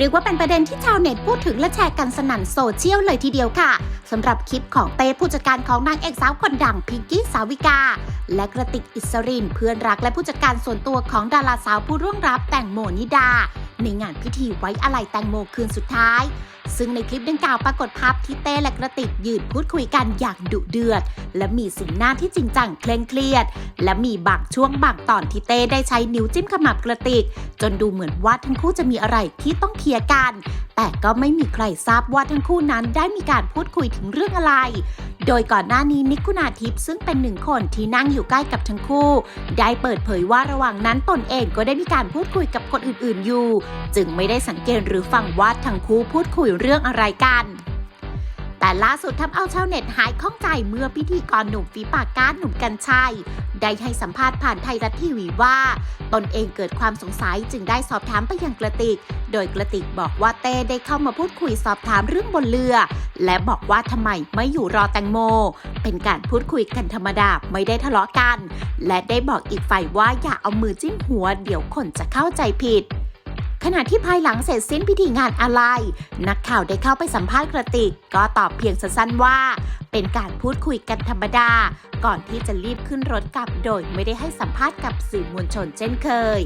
เรียกว่าเป็นประเด็นที่ชาวเน็ตพูดถึงและแชร์กันสนั่นโซเชียลเลยทีเดียวค่ะสำหรับคลิปของเต้ผู้จัดการของนางเอกสาวคนดังพิงกี้สาวิกา และกระติกอิสรินเพื่อนรักและผู้จัดการส่วนตัวของดาราสาวผู้ร่วงรับแต่งโมนิดา ในงานพิธีไว้อาลัยแตงโมคืนสุดท้าย ซึ่งในคลิปดังกล่าวปรากฏภาพที่เต้และกระติกยืนพูดคุยกันอย่างดุเดือด และมีสีหน้าที่จริงจังเคร่งเครียด และมีบางช่วงบางตอนที่เต้ได้ใช้นิ้วจิ้มขมับกระติก จนดูเหมือนว่าทั้งคู่จะมีอะไรที่ต้องเคลียร์กัน แต่ก็ไม่มีใครทราบว่าทั้งคู่นั้นได้มีการพูดคุยถึงเรื่องอะไร โดยก่อนหน้านี้นิกคุณาทิพย์ซึ่งเป็นหนึ่งคนที่นั่งอยู่ใกล้กับทั้งคู่ ได้เปิดเผยว่าระหว่างนั้นตนเองก็ได้มีการพูดคุยกับคนอื่นๆอยู่ จึงไม่ได้สังเกตหรือฟังว่าทั้งคู่พูดคุยเรื่องอะไรกัน แต่ล่าสุดทำเอาชาวเน็ตหายข้องใจเมื่อพิธีกรหนุ่มฝีปากก้าหนุ่มกัญชัย ได้ให้สัมภาษณ์ผ่านไทยรัฐทีวีว่า ตนเองเกิดความสงสัยจึงได้สอบถามไปยังกระติก โดยกระติกบอกว่าเต้ได้เข้ามาพูดคุยสอบถามเรื่องบนเรือ และบอกว่าทำไมไม่อยู่รอแตงโม เป็นการพูดคุยกันธรรมดาไม่ได้ทะเลาะกัน และได้บอกอีกฝ่ายว่าอย่าเอามือจิ้มหัว เดี๋ยวคนจะเข้าใจผิด ขณะที่ภายหลังเสร็จสิ้นพิธีงานอะไร นักข่าวได้เข้าไปสัมภาษณ์กระติก ก็ตอบเพียงสั้นๆว่า เป็นการพูดคุยกันธรรมดา ก่อนที่จะรีบขึ้นรถกลับโดยไม่ได้ให้สัมภาษณ์กับสื่อมวลชนเช่นเคย